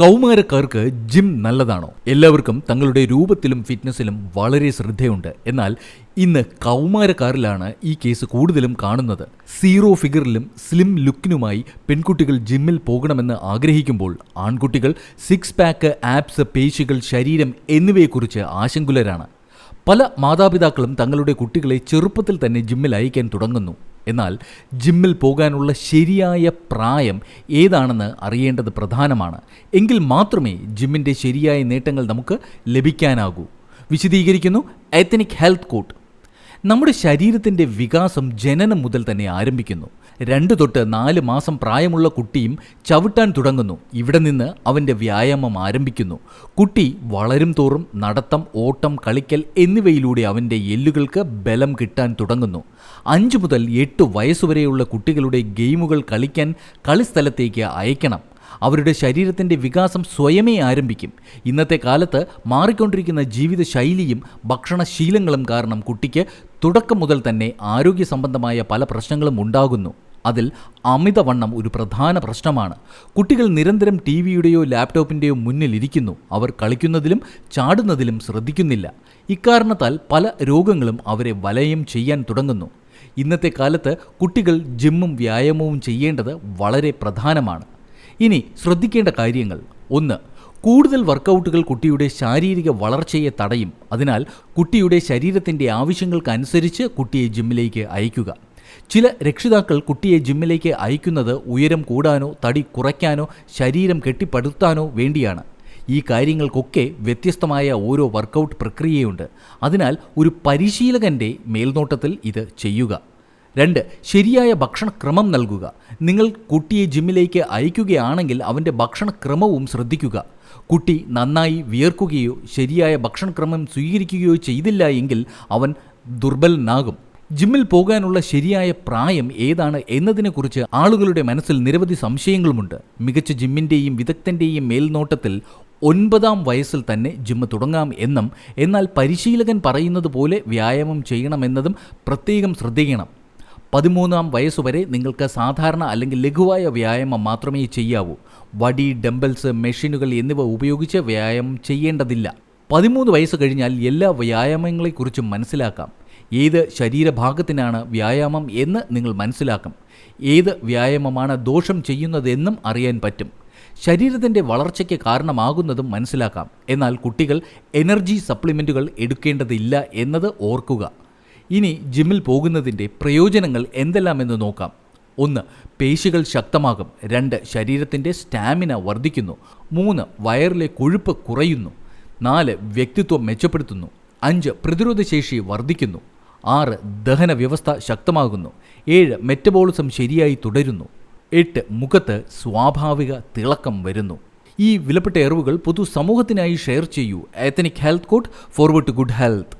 കൗമാരക്കാർക്ക് gym നല്ലതാണോ? എല്ലാവർക്കും തങ്ങളുടെ രൂപത്തിലും ഫിറ്റ്നസ്സിലും വളരെ ശ്രദ്ധയുണ്ട്. എന്നാൽ ഇന്ന് കൗമാരക്കാരിലാണ് ഈ കേസ് കൂടുതലും കാണുന്നത്. സീറോ ഫിഗറിലും സ്ലിം ലുക്കിനുമായി പെൺകുട്ടികൾ ജിമ്മിൽ പോകണമെന്ന് ആഗ്രഹിക്കുമ്പോൾ ആൺകുട്ടികൾ സിക്സ് പാക്ക് ആപ്സ് പേശികൾ ശരീരം എന്നിവയെക്കുറിച്ച് ആശങ്കുലരാണ്. പല മാതാപിതാക്കളും തങ്ങളുടെ കുട്ടികളെ ചെറുപ്പത്തിൽ തന്നെ ജിമ്മിൽ അയക്കാൻ തുടങ്ങുന്നു. എന്നാൽ ജിമ്മിൽ പോകാനുള്ള ശരിയായ പ്രായം ഏതാണെന്ന് അറിയേണ്ടത് പ്രധാനമാണ്. എങ്കിൽ മാത്രമേ ജിമ്മിന്റെ ശരിയായ നേട്ടങ്ങൾ നമുക്ക് ലഭിക്കാനാകൂ. വിശദീകരിക്കുന്നു എത്തനിക് ഹെൽത്ത് കോട്ട് നമ്മുടെ ശരീരത്തിന്റെ വികാസം ജനനം മുതൽ തന്നെ ആരംഭിക്കുന്നു. രണ്ട് തൊട്ട് നാല് മാസം പ്രായമുള്ള കുട്ടിയും ചവിട്ടാൻ തുടങ്ങുന്നു. ഇവിടെ നിന്ന് അവന്റെ വ്യായാമം ആരംഭിക്കുന്നു. കുട്ടി വളരും തോറും നടത്തം ഓട്ടം കളിക്കൽ എന്നിവയിലൂടെ അവന്റെ എല്ലുകൾക്ക് ബലം കിട്ടാൻ തുടങ്ങുന്നു. അഞ്ച് മുതൽ എട്ട് വയസ്സുവരെയുള്ള കുട്ടികളുടെ ഗെയിമുകൾ കളിക്കാൻ കളിസ്ഥലത്തേക്ക് അയക്കണം. അവരുടെ ശരീരത്തിന്റെ വികാസം സ്വയമേ ആരംഭിക്കും. ഇന്നത്തെ കാലത്ത് മാറിക്കൊണ്ടിരിക്കുന്ന ജീവിത ശൈലിയും ഭക്ഷണശീലങ്ങളും കാരണം കുട്ടിക്ക് തുടക്കം മുതൽ തന്നെ ആരോഗ്യ സംബന്ധമായ പല പ്രശ്നങ്ങളും ഉണ്ടാകുന്നു. അതിൽ അമിതവണ്ണം ഒരു പ്രധാന പ്രശ്നമാണ്. കുട്ടികൾ നിരന്തരം ടി വിയുടെയോ ലാപ്ടോപ്പിന്റെയോ മുന്നിലിരിക്കുന്നു അവർ കളിക്കുന്നതിലും ചാടുന്നതിലും ശ്രദ്ധിക്കുന്നില്ല. ഇക്കാരണത്താൽ പല രോഗങ്ങളും അവരെ വലയം ചെയ്യാൻ തുടങ്ങുന്നു. ഇന്നത്തെ കാലത്ത് കുട്ടികൾ ജിമ്മും വ്യായാമവും ചെയ്യേണ്ടത് വളരെ പ്രധാനമാണ്. ഇനി ശ്രദ്ധിക്കേണ്ട കാര്യങ്ങൾ. ഒന്ന് കൂടുതൽ വർക്കൗട്ടുകൾ കുട്ടിയുടെ ശാരീരിക വളർച്ചയെ തടയും. അതിനാൽ കുട്ടിയുടെ ശരീരത്തിന്റെ ആവശ്യങ്ങൾക്കനുസരിച്ച് കുട്ടിയെ ജിമ്മിലേക്ക് അയക്കുക ചില രക്ഷിതാക്കൾ കുട്ടിയെ ജിമ്മിലേക്ക് അയക്കുന്നത് ഉയരം കൂടാനോ തടി കുറയ്ക്കാനോ ശരീരം കെട്ടിപ്പടുത്താനോ വേണ്ടിയാണ്. ഈ കാര്യങ്ങൾക്കൊക്കെ വ്യത്യസ്തമായ ഓരോ വർക്കൗട്ട് പ്രക്രിയയുണ്ട്. അതിനാൽ ഒരു പരിശീലകന്റെ മേൽനോട്ടത്തിൽ ഇത് ചെയ്യുക. രണ്ട് ശരിയായ ഭക്ഷണക്രമം നൽകുക. നിങ്ങൾ കുട്ടിയെ ജിമ്മിലേക്ക് അയക്കുകയാണെങ്കിൽ അവന്റെ ഭക്ഷണക്രമവും ശ്രദ്ധിക്കുക. കുട്ടി നന്നായി വിയർക്കുകയോ ശരിയായ ഭക്ഷണക്രമം സ്വീകരിക്കുകയോ ചെയ്തില്ല എങ്കിൽ അവൻ ദുർബലനാകും. ജിമ്മിൽ പോകാനുള്ള ശരിയായ പ്രായം ഏതാണ് എന്നതിനെക്കുറിച്ച് ആളുകളുടെ മനസ്സിൽ നിരവധി സംശയങ്ങളുമുണ്ട്. മികച്ച ജിമ്മിന്റെയും വിദഗ്ധന്റെയും മേൽനോട്ടത്തിൽ ഒൻപതാം വയസ്സിൽ തന്നെ ജിമ്മ് തുടങ്ങാം എന്നും എന്നാൽ പരിശീലകൻ പറയുന്നത് പോലെ വ്യായാമം ചെയ്യണമെന്നതും പ്രത്യേകം ശ്രദ്ധിക്കണം. പതിമൂന്നാം വയസ്സുവരെ നിങ്ങൾക്ക് സാധാരണ അല്ലെങ്കിൽ ലഘുവായ വ്യായാമം മാത്രമേ ചെയ്യാവൂ. വടി ഡംബൽസ് മെഷീനുകൾ എന്നിവ ഉപയോഗിച്ച് വ്യായാമം ചെയ്യേണ്ടതില്ല. പതിമൂന്ന് വയസ്സ് കഴിഞ്ഞാൽ എല്ലാ വ്യായാമങ്ങളെക്കുറിച്ചും മനസ്സിലാക്കാം. ഏത് ശരീരഭാഗത്തിനാണ് വ്യായാമം എന്ന് നിങ്ങൾ മനസ്സിലാക്കും. ഏത് വ്യായാമമാണ് ദോഷം ചെയ്യുന്നതെന്നും അറിയാൻ പറ്റും. ശരീരത്തിന്റെ വളർച്ചയ്ക്ക് കാരണമാകുന്നതും മനസ്സിലാക്കാം. എന്നാൽ കുട്ടികൾ എനർജി സപ്ലിമെന്റുകൾ എടുക്കേണ്ടതില്ല എന്നത് ഓർക്കുക. ഇനി ജിമ്മിൽ പോകുന്നതിന്റെ പ്രയോജനങ്ങൾ എന്തെല്ലാമെന്ന് നോക്കാം. ഒന്ന് പേശികൾ ശക്തമാകും. രണ്ട് ശരീരത്തിന്റെ സ്റ്റാമിന വർദ്ധിക്കുന്നു. മൂന്ന് വയറിലെ കൊഴുപ്പ് കുറയുന്നു. നാല് വ്യക്തിത്വം മെച്ചപ്പെടുത്തുന്നു. അഞ്ച് പ്രതിരോധശേഷി വർദ്ധിക്കുന്നു. ആറ് ദഹന വ്യവസ്ഥ ശക്തമാകുന്നു. ഏഴ് മെറ്റബോളിസം ശരിയായി തുടരുന്നു. എട്ട് മുഖത്ത് സ്വാഭാവിക തിളക്കം വരുന്നു. ഈ വിലപ്പെട്ട അറിവുകൾ പൊതുസമൂഹത്തിനായി ഷെയർ ചെയ്യൂ. Ethnic health court forward to good health